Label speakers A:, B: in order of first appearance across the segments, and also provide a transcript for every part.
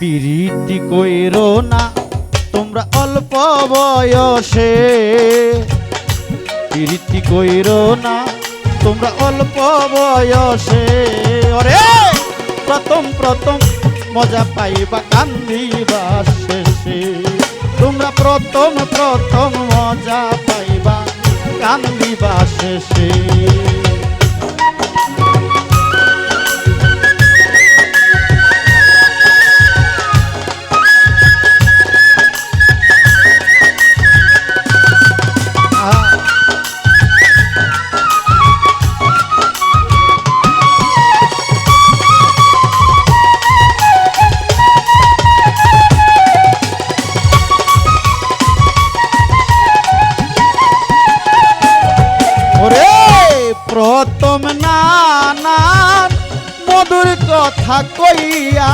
A: পিরিতি কইরো না, তোমরা অল্প বয়সে। পিরিতি কইরো না, তোমরা অল্প বয়সে। ওরে, প্রথম প্রথম মজা পাইবা কান্দিবা শেষে। তোমরা প্রথম প্রথম মজা পাইবা কান্দিবা শেষে। মধুর কথা কইয়া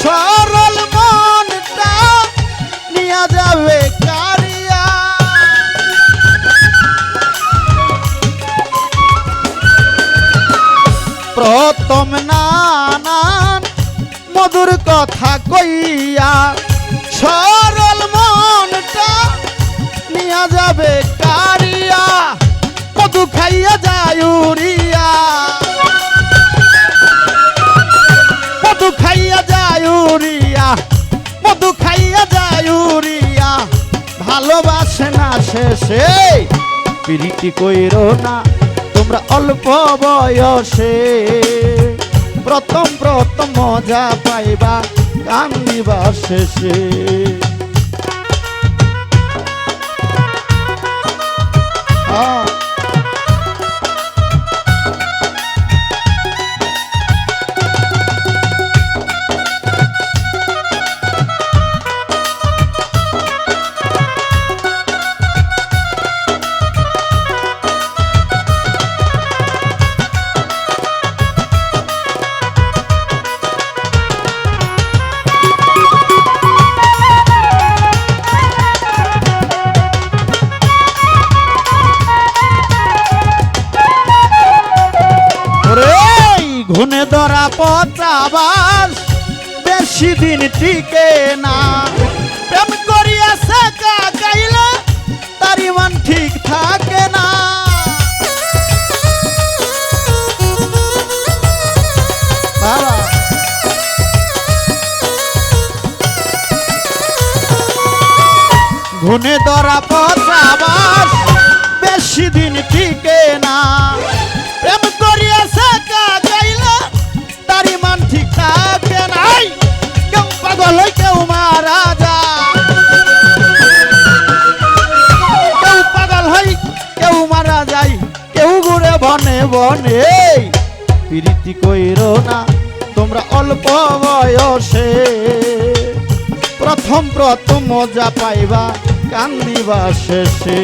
A: সরল মনটা নিয়া যাবে প্রথম নানান মধুর কথা কইয়া সরল মনটা নিয়া যাবে কারিয়া। মধু খাইয়া যায় উড়িয়া, মধু খাইয়া যায় উড়িয়া, ভালোবাসে না শেষে। পিরিতি কইরো না, তোমরা অল্প বয়সে। প্রথম প্রথম মজা পাইবা কান্দিবা শেষে। আ ধরা বেশি দিন টিকে না। প্রেম করিয়া শেখা গাইলে তার ইমান ঠিক থাকে না। ঘুনে ধরা পচাবাস বেশি দিন টিকে না বনে বনে প্রীতি কইরো না তোমরা অল্প বয়সে প্রথম প্রথম মজা পাইবা কান্দিবা শেষে।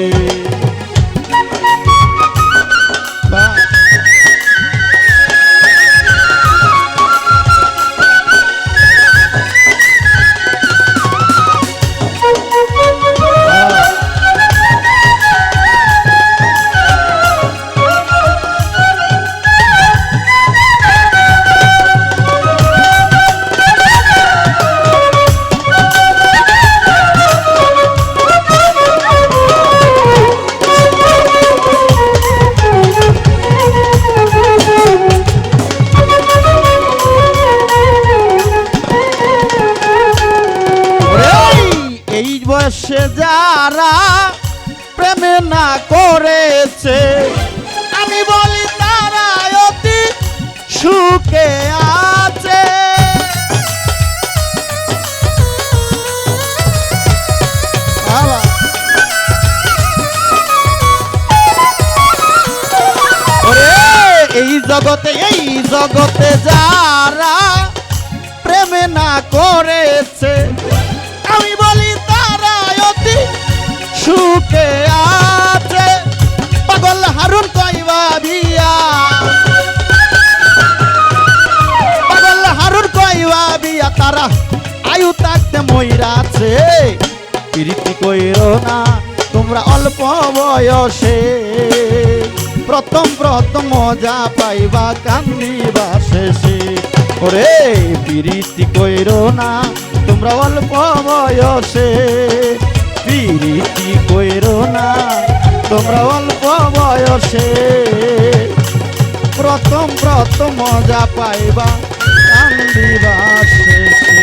A: যারা প্রেমে না করেছে, আমি বলি তারা অতি সুখে আছে। এই জগতে এই জগতে যারা প্রেমে না করেছে সুখে আছে। পাগল হারুন কইবা বিয়া। পাগল হারুন কইবা বিয়া, তারা আয়ু থাকতে ময়রাছে প্রীতি কইরো না, তোমরা অল্প বয়সে। প্রথম প্রথম মজা পাইবা, কান্দিবা শেষে। ওরে পিরিতি কইরো না, তোমরা অল্প বয়সে। পিরিতি কইরো না? তোমরা অল্প বয়সে প্রথম প্রথম মজা পাইবা, কান্দিবা শেষে।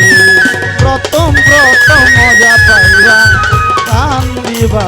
A: প্রথম প্রথম মজা পাইবা, কান্দিবা